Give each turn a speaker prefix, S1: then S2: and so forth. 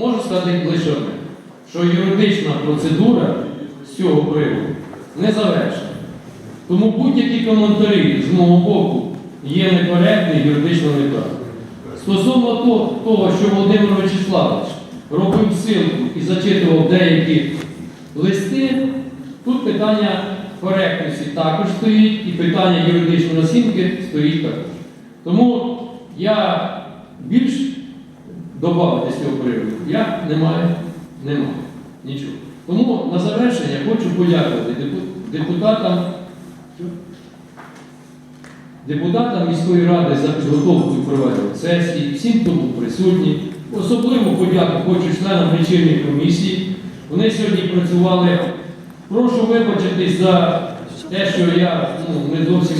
S1: Можу сказати лише одне, що юридична процедура з цього приводу не завершена. Тому будь-які коментарі з мого боку є некоректні, юридично неправильні. Стосовно того, що Володимир Вячеславович робив силку і зачитував деякі листи, тут питання коректності також стоїть, і питання юридичної оцінки стоїть також. Тому я більш додати з цього приводу я не маю, не маю нічого. Тому на завершення хочу подякувати депутатам депутатам міської ради за підготовку і проведення сесії, всім, хто був присутній. Особливо подяку хочу членам вечірньої комісії. Вони сьогодні працювали. Прошу вибачитись за те, що я ну, не зовсім.